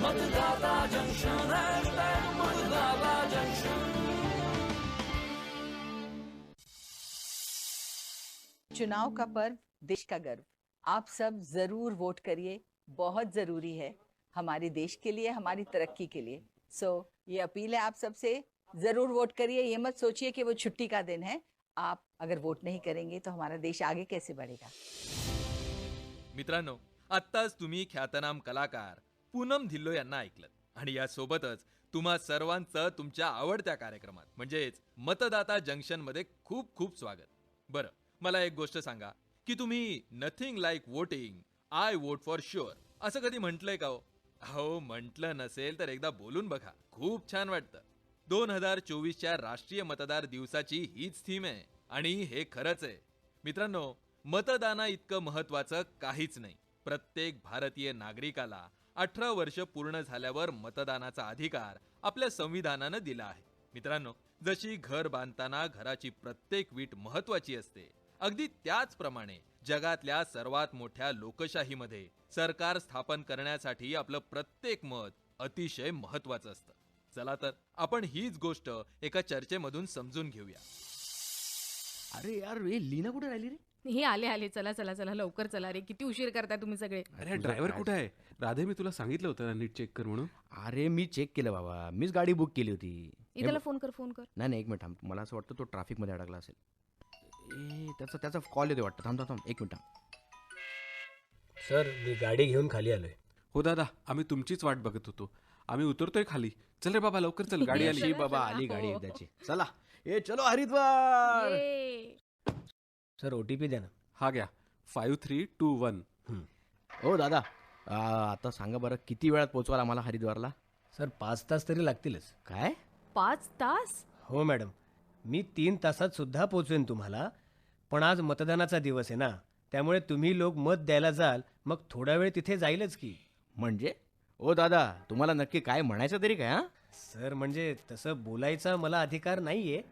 मतदाता जंक्शन मतदाता जंक्शन। चुनाव का पर्व देश का गर्व। आप सब ज़रूर वोट करिए बहुत ज़रूरी है हमारे देश के लिए हमारी तरक्की के लिए। सो so, ये अपील है आप सबसे ज़रूर वोट करिए ये मत सोचिए कि वो छुट्टी का दिन है। आप अगर वोट नहीं करेंगे तो हमारा देश आगे कैसे बढ़ेगा? मित्रांनो आत्ताच तुम्ही ख्यातनाम कलाकार पूनम धिल्लो यांना ऐकलं. आणि यासोबतच तुम्हा सर्वांचं तुमच्या आवडत्या कार्यक्रमात म्हणजेच मतदाता जंक्शनमध्ये खूप खूप स्वागत. बरं मला एक गोष्ट सांगा की तुम्ही nothing like voting I vote for sure असं कधी म्हटलंय का हो? अहो म्हटलं नसेल तर एकदा बोलून बघा खूप छान वाटतं. दोन हजार चोवीसच्या राष्ट्रीय मतदार दिवसाची हीच थीम आहे आणि हे खरंच आहे. मित्रांनो मतदाना इतकं महत्वाचं काहीच नाही. प्रत्येक भारतीय नागरिकाला अठरा वर्ष पूर्ण झाल्यावर मतदानाचा अधिकार आपल्या संविधानानं दिला आहे. मित्रांनो जशी घर बांधताना घराची प्रत्येक वीट महत्वाची असते अगदी त्याचप्रमाणे जगातल्या सर्वात मोठ्या लोकशाहीमध्ये सरकार स्थापन करण्यासाठी आपलं प्रत्येक मत अतिशय महत्वाचं असतं. चला तर आपण हीच गोष्ट एका चर्चेमधून समजून घेऊया. अरे यार रे लीना कुठे राहिली रे? हे आले आले. चला चला चला. लवकर चला रे. किती उशीर करताय तुम्ही सगळे. अरे ड्रायव्हर कुठे आहे? राधे मी तुला सांगितलं होतं ना नीट चेक कर म्हणून. अरे मी चेक केलं बाबा. मीच गाडी बुक केली होती. हे त्याला बघ- फोन कर फोन कर. नाही नाही एक मिनिट थांब. मला असं वाटतं तो ट्रॅफिकमध्ये अडकला असेल. ए त्याचा त्याचा कॉल येतो वाटतं. थांब थांब थांब. एक मिनिट थांब. सर मी गाडी घेऊन खाली आलोय. हो दादा. आम्ही तुमचीच वाट बघत होतो. आम्ही उतरतोय खाली. चल रे बाबा लवकर चल. गाडी आली. बाबा आली गाडी एकदाची. चला. ए चलो हरिद्वार! ए, सर ओ टी पी द्या ना. हा घ्या. फाईव्ह थ्री टू वन हो दादा. आ, आता सांगा बरं किती वेळात पोचवाल आम्हाला हरिद्वारला? सर पाच तास तरी लागतीलच. काय? पाच तास? हो मॅडम. मी तीन तासात सुद्धा पोचवेन तुम्हाला पण आज मतदानाचा दिवस आहे ना. त्यामुळे तुम्ही लोक मत द्यायला जाल मग थोडा वेळ तिथे जाईलच की. म्हणजे? ओ दादा तुम्हाला नक्की काय म्हणायचं तरी काय हा? सर म्हणजे तसं बोलायचा मला अधिकार नाहीये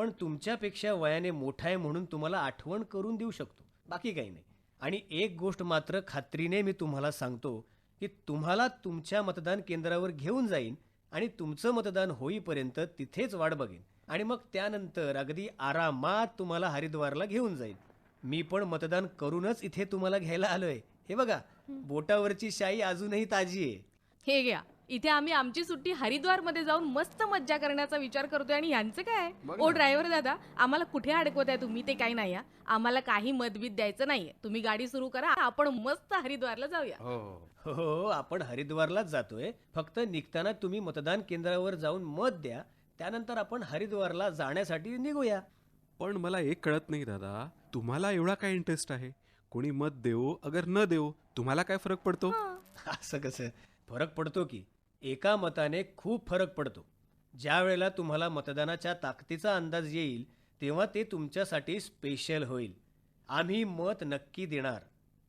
पण तुमच्यापेक्षा वयाने मोठा आहे म्हणून तुम्हाला आठवण करून देऊ शकतो. बाकी काही नाही. आणि एक गोष्ट मात्र खात्रीने मी तुम्हाला सांगतो की तुम्हाला तुमच्या मतदान केंद्रावर घेऊन जाईन आणि तुमचं मतदान होईपर्यंत तिथेच वाट बघेन. आणि मग त्यानंतर अगदी आरामात तुम्हाला हरिद्वारला घेऊन जाईन. मी पण मतदान करूनच इथे तुम्हाला घ्यायला आलोय. हे बघा बोटावरची शाई अजूनही ताजी आहे. हे घ्या. इथे आम्ही आमची सुट्टी हरिद्वारमध्ये जाऊन मस्त मज्जा करण्याचा विचार करतोय. आणि यांचं काय ओ ड्रायव्हर दादा आम्हाला कुठे अडकवत आहे तुम्ही? ते काही नाही हा. आम्हाला काही मतभेद द्यायचं नाहीये तुम्ही गाडी सुरू करा. आपण मस्त हरिद्वारला जाऊया. हो हो. हो आपण हरिद्वारलाच जातोय. फक्त निघताना तुम्ही मतदान केंद्रावर जाऊन मत द्या. त्यानंतर आपण हरिद्वारला जाण्यासाठी निघूया. पण मला एक कळत नाही दादा. तुम्हाला एवढा काय इंटरेस्ट आहे? कोणी मत देऊ अगर न देऊ तुम्हाला काय फरक पडतो? असं कसं? फरक पडतो की? एका मताने खूप फरक पडतो. ज्या वेळेला तुम्हाला मतदानाच्या ताकदीचा अंदाज येईल तेव्हा ते तुमच्यासाठी स्पेशल होईल. आम्ही मत नक्की देणार.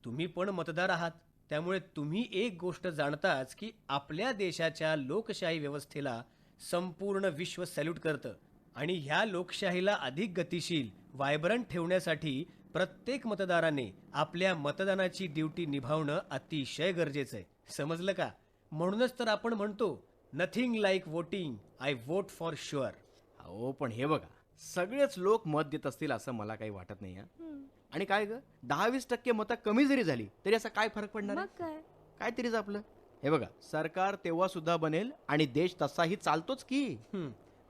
तुम्ही पण मतदार आहात. त्यामुळे तुम्ही एक गोष्ट जाणताच की आपल्या देशाच्या लोकशाही व्यवस्थेला संपूर्ण विश्व सॅल्यूट करतं आणि ह्या लोकशाहीला अधिक गतिशील वायब्रंट ठेवण्यासाठी प्रत्येक मतदाराने आपल्या मतदानाची ड्युटी निभावणं अतिशय गरजेचं आहे. समजलं का? म्हणूनच तर आपण म्हणतो nothing like voting I vote for sure हो पण हे बघा सगळेच लोक मत देत असतील असं मला काही वाटत नाही हा. आणि काय ग? दहा वीस टक्के मतं कमी जरी झाली तरी असा काय फरक पडणार काय? तरीच आपलं. हे बघा सरकार तेव्हा सुद्धा बनेल आणि देश तसाही चालतोच की.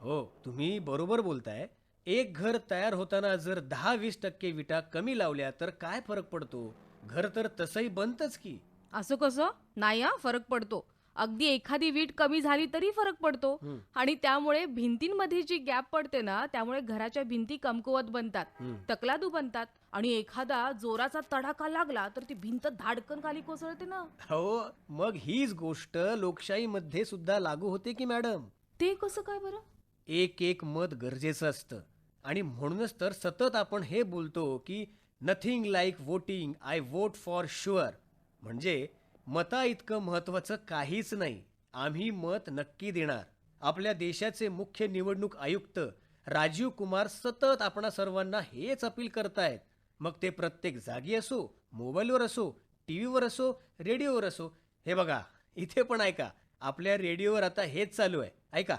हो. तुम्ही बरोबर बोलताय. एक घर तयार होताना जर दहा वीस टक्के विटा कमी लावल्या तर काय फरक पडतो? घर तर तसंही बनतच की. असं कसं? नाही हा फरक पडतो. अगदी एखादी वीट कमी झाली तरी फरक पडतो. आणि त्यामुळे भिंतींमध्ये जी गॅप पडते ना त्यामुळे घराच्या भिंती कमकुवत बनतात तकलादू बनतात आणि एखादा जोराचा तडाखा लागला तर ती भिंत धाडकन खाली कोसळते ना. हो मग हीच गोष्ट लोकशाहीमध्ये सुद्धा लागू होते की मॅडम? ते कसं काय बरं? एक एक मत गरजेचं असतं. आणि म्हणूनच तर सतत आपण हे बोलतो की nothing like voting I vote for sure म्हणजे मता इतकं महत्वाचं काहीच नाही. आम्ही मत नक्की देणार. आपल्या देशाचे मुख्य निवडणूक आयुक्त राजीव कुमार सतत आपणा सर्वांना हेच अपील करतायत. मग ते प्रत्येक जागी असो मोबाईलवर असो टी व्हीवर असो रेडिओवर असो हे बघा इथे पण ऐका आपल्या रेडिओवर आता हेच चालू आहे. ऐका.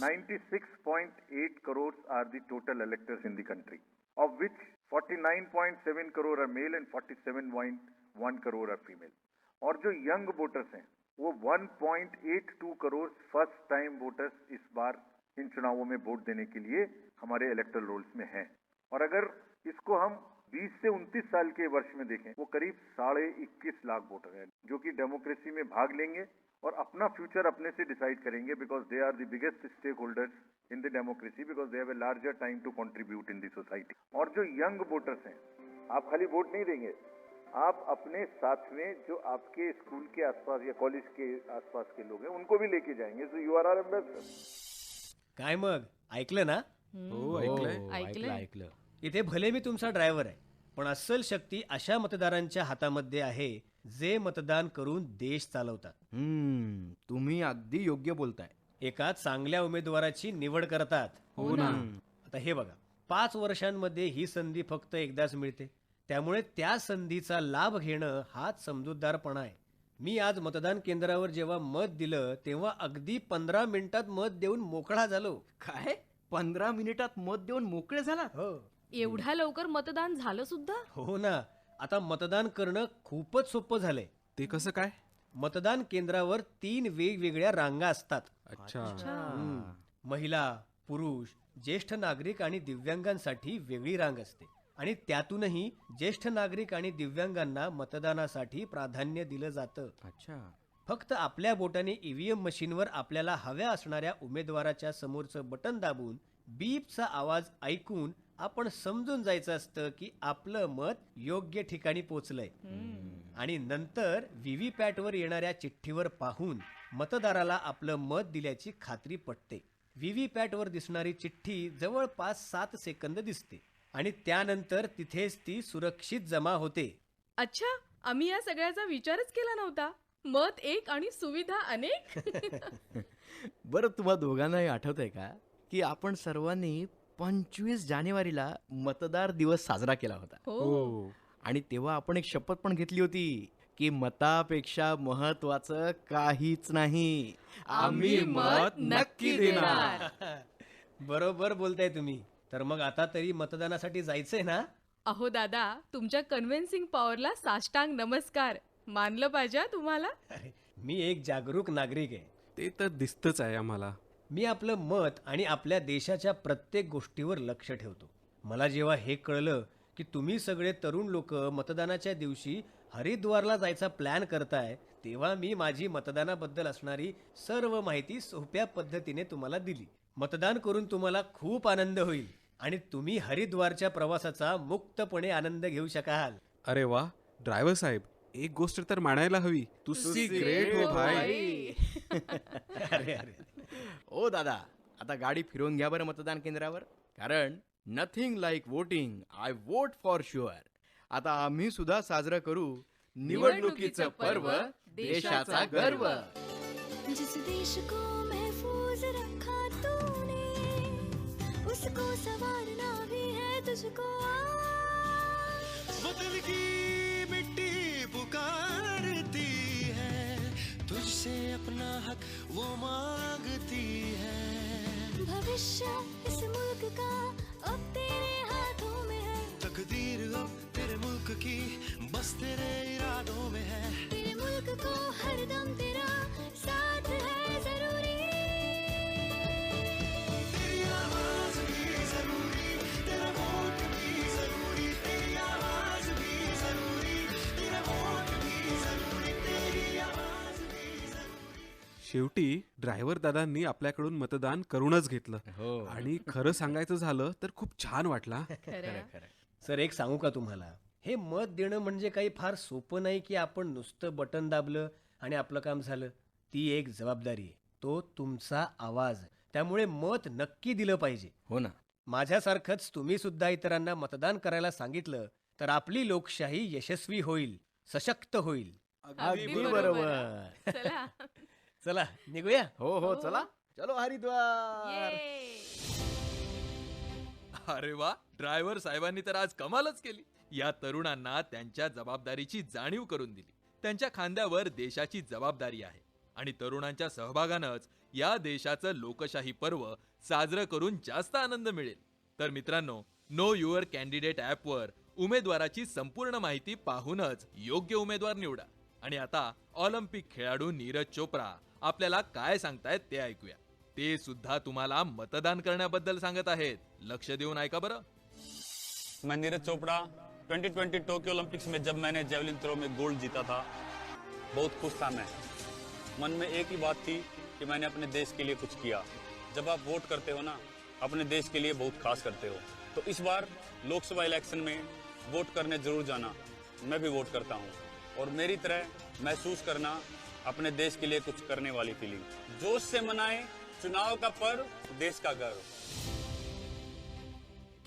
96.8 crores are the total electors in the country, of which 49.7 crore are male and 47.1 crore are female और जो यंग वोटर्स हैं, वो 1.82 करोड़ फ़र्स्ट टाइम वोटर्स इस बार इन चुनावों में वोट देने के लिए हमारे इलेक्टोरल रोल्स में हैं। और अगर इसको हम 20 से 29 साल के वर्ष में देखें, वो करीब साढ़े इक्कीस लाख वोटर हैं, जो कि डेमोक्रेसी में भाग लेंगे और अपना फ्यूचर अपने से डिसाइड करेंगे because they are the biggest stake holders in the democracy because they have a larger time to contribute in the society और जो यंग वोटर्स हैं, आप खाली वोट नहीं देंगे आप अपने साथ में जो आपके स्कूल के आसपास या कॉलेज के आसपास के लोग हैं उनको भी लेके जाएंगे। So you are are ambassador काय मग? ऐकलं ना? हो ऐकलंय. हो, ऐकलंय? ऐकलं. इथे भले मी तुमचा ड्रायव्हर आहे पण अस्सल शक्ती अशा मतदारांच्या हातामध्ये आहे जे मतदान करून देश चालवतात. हम्म तुम्ही अगदी योग्य बोलताय. एका चांगल्या उमेदवाराची निवड करतात. हो ना. आता हे बघा पाच वर्षांमध्ये ही संधी फक्त एकदाच मिळते. त्यामुळे त्या संधीचा लाभ घेणं हाच समजूतदारपणा आहे. मी आज मतदान केंद्रावर जेव्हा मत दिलं तेव्हा अगदी पंधरा मिनिटात मत देऊन मोकळा झालो. काय? पंधरा मिनिटात मत देऊन मोकळे झाला हो. एवढ्या लवकर मतदान झालं सुद्धा? हो ना. आता मतदान करणं खूपच सोपं झालंय. ते कसं काय? मतदान केंद्रावर तीन वेगवेगळ्या रांगा असतात. अच्छा. महिला पुरुष ज्येष्ठ नागरिक आणि दिव्यांगांसाठी वेगळी रांग असते. आणि त्यातूनही ज्येष्ठ नागरिक आणि दिव्यांगांना मतदानासाठी प्राधान्य दिलं जातं. अच्छा. फक्त आपल्या बोटाने ईव्हीएम मशीनवर आपल्याला हव्या असणाऱ्या उमेदवाराच्या समोरचं बटन दाबून बीपचा आवाज ऐकून आपण समजून जायचं असतं की आपलं मत योग्य ठिकाणी पोचलंय. आणि नंतर व्हीव्हीपॅटवर येणाऱ्या चिठ्ठीवर पाहून मतदाराला आपलं मत दिल्याची खात्री पटते. व्हीव्हीपॅटवर दिसणारी चिठ्ठी जवळपास सात सेकंद दिसते. आणि त्यानंतर तिथेच ती सुरक्षित जमा होते. अच्छा आम्ही या सगळ्याचा विचारच केला नव्हता. मत एक आणि सुविधा अनेक? बरं तुम्हा दोघांनाही आठवत आहे का की आपण सर्वांनी पंचवीस जानेवारीला मतदार दिवस साजरा केला होता. हो. हो. आणि तेव्हा आपण एक शपथ पण घेतली होती की मतापेक्षा महत्वाचं काहीच नाही. आम्ही मत नक्की देणार. बरोबर बोलताय तुम्ही. तर मग आता तरी मतदानासाठी जायचंय ना? अहो दादा तुमच्या कन्व्हिन्सिंग पॉवरला साष्टांग नमस्कार. मानलं पाहिजे तुम्हाला? अरे, मी एक जागरूक नागरिक आहे. ते तर दिसतच आहे आम्हाला. मी आपलं मत आणि आपल्या देशाच्या प्रत्येक गोष्टीवर लक्ष ठेवतो. मला जेव्हा हे कळलं की तुम्ही सगळे तरुण लोक मतदानाच्या दिवशी हरिद्वारला जायचा प्लॅन करताय तेव्हा मी माझी मतदानाबद्दल असणारी सर्व माहिती सोप्या पद्धतीने तुम्हाला दिली. मतदान करून तुम्हाला खूप आनंद होईल. आणि तुम्ही हरिद्वारच्या प्रवासाचा मुक्तपणे आनंद घेऊ शकाल. अरे वा ड्रायव्हर साहेब एक गोष्ट तर मानायला हवी. तुसी ग्रेट हो भाई. अरे अरे. ओ दादा आता गाडी फिरवून घ्या बरं मतदान केंद्रावर कारण nothing like voting I vote for sure आता आम्ही सुद्धा साजरं करू निवडणुकीचं पर्व देशाचा गर्व. जिस देश को उसको संवारना भी है तुझको बदल वतन की मिट्टी पुकारती है तुझसे अपना हक वो मांगती है। भविष्य इस मुल्क का शेवटी ड्रायव्हर दादांनी आपल्याकडून मतदान करूनच घेतलं. हो. आणि खरं सांगायचं झालं तर खूप छान वाटला. खरं खरं. सर एक सांगू का तुम्हाला? हे मत देणं म्हणजे काही फार सोपं नाही की आपण नुसतं बटन दाबलं आणि आपलं काम झालं. ती एक जबाबदारी आहे. तो तुमचा आवाज. त्यामुळे मत नक्की दिलं पाहिजे. हो ना. माझ्यासारखंच तुम्ही सुद्धा इतरांना मतदान करायला सांगितलं तर आपली लोकशाही यशस्वी होईल सशक्त होईल. अगदी बरोबर. चला निघूया? हो हो चला. चलो हरिद्वार! अरे वा ड्रायव्हर साहेबांनी तर आज कमालच केली. या तरुणांना त्यांच्या जबाबदारीची जाणीव करून दिली. त्यांच्या खांद्यावर देशाची जबाबदारी आहे. आणि तरुणांच्या सहभागानंच या देशाचं लोकशाही पर्व साजरं करून जास्त आनंद मिळेल. तर मित्रांनो नो युअर कॅन्डिडेट ॲपवर उमेदवाराची संपूर्ण माहिती पाहूनच योग्य उमेदवार निवडा. आणि आता ऑलिम्पिक खेळाडू नीरज चोप्रा आपल्याला काय सांगतायत ते ऐकूया. ते सुद्धा तुम्हाला मतदान करण्याबद्दल सांगत आहेत. लक्ष देऊन ऐका बरं. मैं नीरज चोपड़ा 2020 टोक्यो ओलंपिक्स में जब मैंने जेवलिन थ्रो में गोल्ड जीता था, बहुत खुश था मैं। मन में एक ही बात थी कि मैंने अपने देश के लिए कुछ किया। जब आप वोट करते हो ना, अपने देश के लिए बहुत खास करते हो। तो इस बार लोकसभा इलेक्शन में वोट करने ज़रूर जाना, मैं भी वोट करता हूँ। और मेरी तरह महसूस करना अपने देश के लिए कुछ करने वाली फीलिंग जोश से मनाएं चुनाव का पर्व देश का गर्व।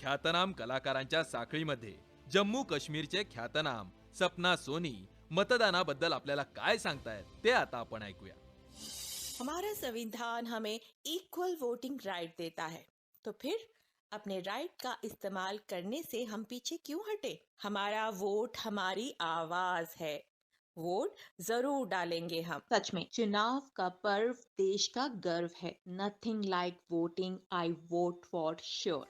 ख्यातनाम कलाकारांच्या साखळीमध्ये जम्मू काश्मीरचे ख्यातनाम सपना सोनी मतदानाबद्दल आपल्याला काय सांगतायत ते आता आपण ऐकूया. हमारा संविधान हमें इक्वल वोटिंग राइट देता है। तो फिर अपने राइट का इस्तेमाल करने से हम पीछे क्यों हटे? हमारा वोट हमारी आवाज है। वोट ज़रूर डालेंगे हम। सच में चुनाव का पर्व देश का गर्व है। Nothing like voting I vote for sure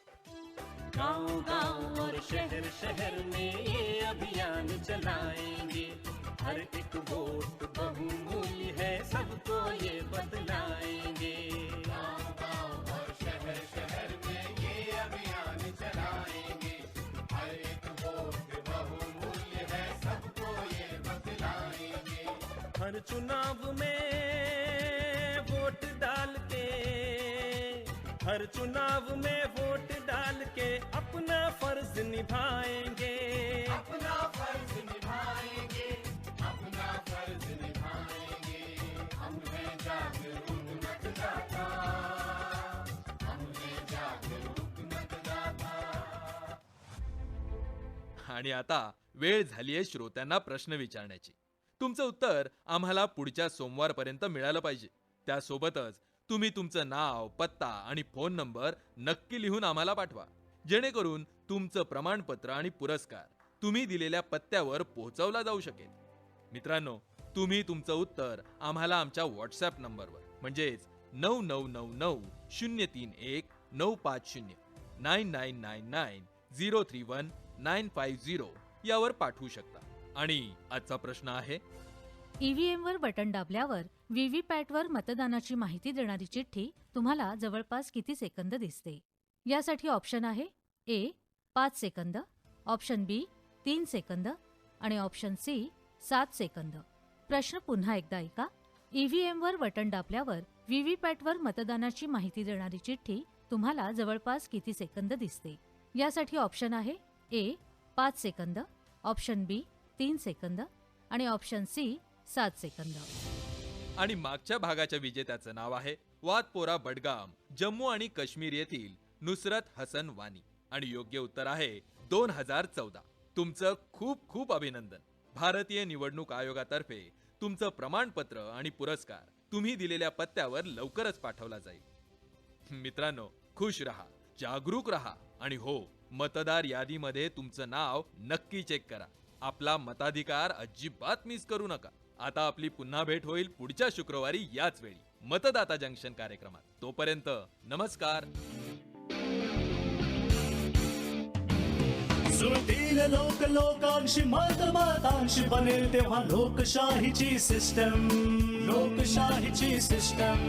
गाँव गाँव और शहर शहर में ये अभियान चलाएँगे। हर एक वोट बहुमूल्य है सबको ये बतलाएँगे। हर चुनाव में वोट डाल के हर चुनाव में वोट डाल के अपना फ़र्ज़ निभाएँगे। अपना फ़र्ज़ निभाएँगे अपना फ़र्ज़ निभाएँगे। हम हैं जागरूक मतदाता हम हैं जागरूक मतदाता। आणि आता वेळ झालीये श्रोत्यांना प्रश्न विचारण्याची. तुमचं उत्तर आम्हाला पुढच्या सोमवारपर्यंत मिळालं पाहिजे. त्यासोबतच तुम्ही तुमचं नाव पत्ता आणि फोन नंबर नक्की लिहून आम्हाला पाठवा. जेणेकरून तुमचं प्रमाणपत्र आणि पुरस्कार तुम्ही दिलेल्या पत्त्यावर पोहोचवला जाऊ शकेल. मित्रांनो तुम्ही तुमचं उत्तर आम्हाला आमच्या व्हॉट्सॲप नंबरवर म्हणजेच नऊ नऊ नऊ नऊ शून्य तीन एक नऊ पाच शून्य nine nine nine nine zero three one nine five zero यावर पाठवू शकता. आणि आजचा प्रश्न आहे ईव्हीएमवर बटन दाबल्यावर व्हीव्हीपॅटवर मतदानाची माहिती देणारी चिठ्ठी तुम्हाला जवळपास किती सेकंद दिसते? यासाठी ऑप्शन आहे ए पाच सेकंद ऑप्शन बी तीन सेकंद आणि ऑप्शन सी सात सेकंद. प्रश्न पुन्हा एकदा ऐका. ईव्हीएमवर बटन दाबल्यावर व्हीव्हीपॅटवर मतदानाची माहिती देणारी चिठ्ठी तुम्हाला जवळपास किती सेकंद दिसते? यासाठी ऑप्शन आहे ए पाच सेकंद ऑप्शन बी तीन सेकंद आणि ऑप्शन सी सात सेकंद. आणि मागच्या भागाच्या विजेत्याचं नाव आहे वातपोरा बडगाम. जम्मू आणि काश्मीर येथील नुसरत हसन वानी. आणि योग्य उत्तर आहे दोन हजार चौदा. तुमचं खूप खूप अभिनंदन. भारतीय निवडणूक आयोगातर्फे तुमचं प्रमाणपत्र आणि पुरस्कार तुम्ही दिलेल्या पत्त्यावर लवकरच पाठवला जाईल. मित्रांनो खुश रहा जागरूक रहा आणि हो मतदार यादीमध्ये तुमचं नाव नक्की चेक करा. आपला मताधिकार अजिबात मिस करू नका. आता आपली पुन्हा भेट होईल पुढच्या शुक्रवारी याच वेळी मतदाता जंक्शन कार्यक्रमात. तोपर्यंत नमस्कार. सुटील लोक लोकांशी मत मतांशी बनेल तेव्हा लोकशाहीची सिस्टम लोकशाहीची सिस्टम